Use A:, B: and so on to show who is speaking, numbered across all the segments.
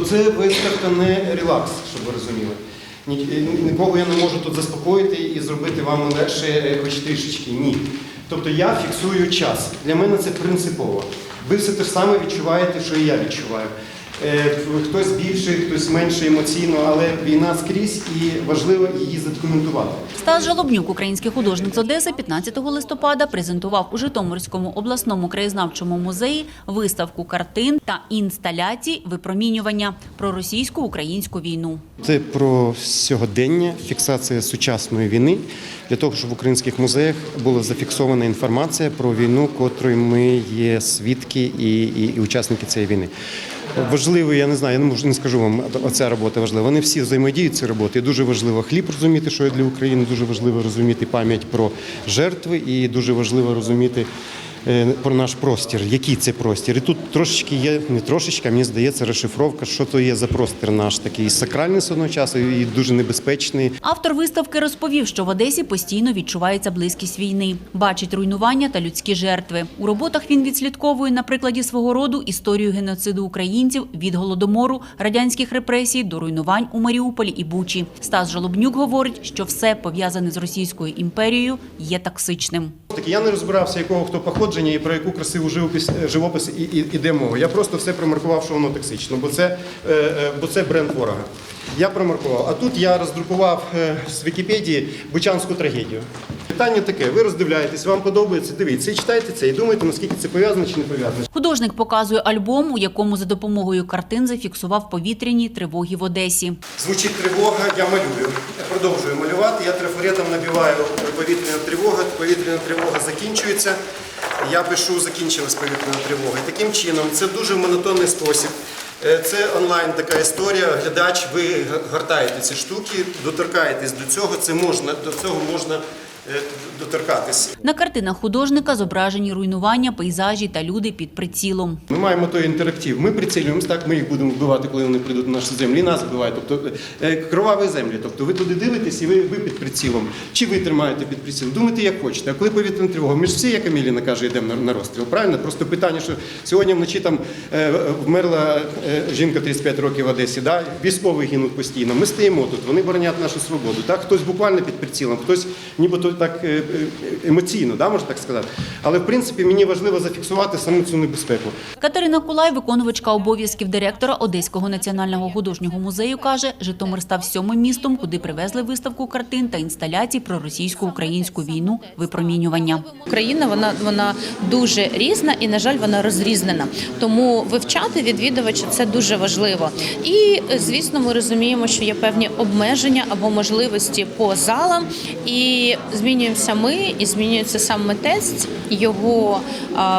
A: Це виставка не релакс, щоб ви розуміли. Нікого я не можу тут заспокоїти і зробити вам легше е, хоч трішечки. Ні. Тобто я фіксую час. Для мене це принципово. Ви все те ж саме відчуваєте, що і я відчуваю. Е, Хтось більше, хтось менше емоційно, але війна скрізь і важливо її задокументувати.
B: Стас Жалобнюк, український художник з Одеси, 15 листопада презентував у Житомирському обласному краєзнавчому музеї виставку картин та інсталяцій випромінювання про російсько-українську війну.
A: Це про сьогодення, фіксація сучасної війни для того, щоб в українських музеях була зафіксована інформація про війну, котрої ми є свідки і, і, і учасники цієї війни. Важливо, я не знаю, я не можу не скажу вам, оця робота важлива. Вони всі взаємодіють ці роботи. І дуже важливо хліб розуміти, що є для України. Дуже важливо розуміти пам'ять про жертви, і дуже важливо розуміти. Е, Про наш простір, який це простір, і тут трошечки є не трошечки, а мені здається, розшифровка, що то є за простір наш такий сакральний одного часу і дуже небезпечний.
B: Автор виставки розповів, що в Одесі постійно відчувається близькість війни, бачить руйнування та людські жертви. У роботах він відслідковує на прикладі свого роду історію геноциду українців від голодомору, радянських репресій до руйнувань у Маріуполі і Бучі. Стас Жалобнюк говорить, що все пов'язане з Російською імперією є токсичним.
A: Так я не розбирався, якого хто походження і про яку красиву живопис, живопис і, і, іде мова. Я просто все промаркував, що воно токсично, бо це, е, е, бо це бренд ворога. Я промаркував. А тут я роздрукував е, з Вікіпедії Бучанську трагедію. Питання таке: ви роздивляєтесь, вам подобається, дивіться і читайте це, і думаєте, наскільки це пов'язано чи не пов'язано.
B: Художник показує альбом, у якому за допомогою картин зафіксував повітряні тривоги в Одесі.
A: Звучить тривога, я малюю. Я продовжую малювати. Я трафаретом набиваю повітряна тривога. Повітряна тривога закінчується. Я пишу закінчилась повітряна тривога. І таким чином це дуже монотонний спосіб. Е, Це онлайн така історія. Глядач, ви гортаєте ці штуки, доторкаєтесь до цього. Це можна до цього можна е, доторкатись.
B: На картинах художника зображені руйнування, пейзажі та люди під прицілом.
A: Ми маємо той інтерактив. Ми прицілюємося, так ми їх будемо вбивати, коли вони прийдуть на наші землі. Нас вбивають. Тобто е, кроваві землі. Тобто ви туди дивитесь і ви, ви під прицілом. Чи ви тримаєте під прицілом? Думайте, як хочете. А коли повітряна тривога, ми ж всі, як Еміліна каже, йдемо на, на розстріл. Правильно? Просто питання, що сьогодні вночі там е, вмерла е, жінка 35 років в Одесі. Да? Військові гинуть постійно. Ми стоїмо тут, вони боронять нашу свободу. Так? Хтось буквально під прицілом, хтось нібито так е, е, емоційно, да, можна так сказати. Але в принципі мені важливо зафіксувати саму цю небезпеку.
B: Катерина Кулай, виконувачка обов'язків директора Одеського національного художнього музею, каже, Житомир став сьомим містом, куди привезли виставку картин та інсталяцій про російсько-українську війну випромінювання.
C: Україна вона вона дуже різна і, на жаль, вона розрізнена. Тому вивчати відвідувача це дуже важливо. І звісно, ми розуміємо, що є певні обмеження або можливості по залам, і змінюємося ми, і змінюється сам митець, його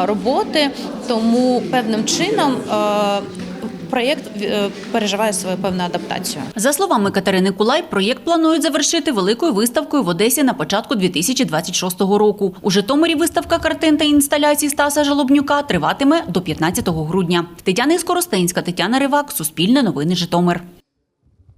C: роботи. Тому певним чином. Проєкт е, переживає свою певну адаптацію.
B: За словами Катерини Кулай, проєкт планують завершити великою виставкою в Одесі на початку 2026 року. У Житомирі виставка картин та інсталяцій Стаса Жалобнюка триватиме до 15 грудня. Тетяна Іскоростенська, Тетяна Ривак, Суспільне новини Житомир.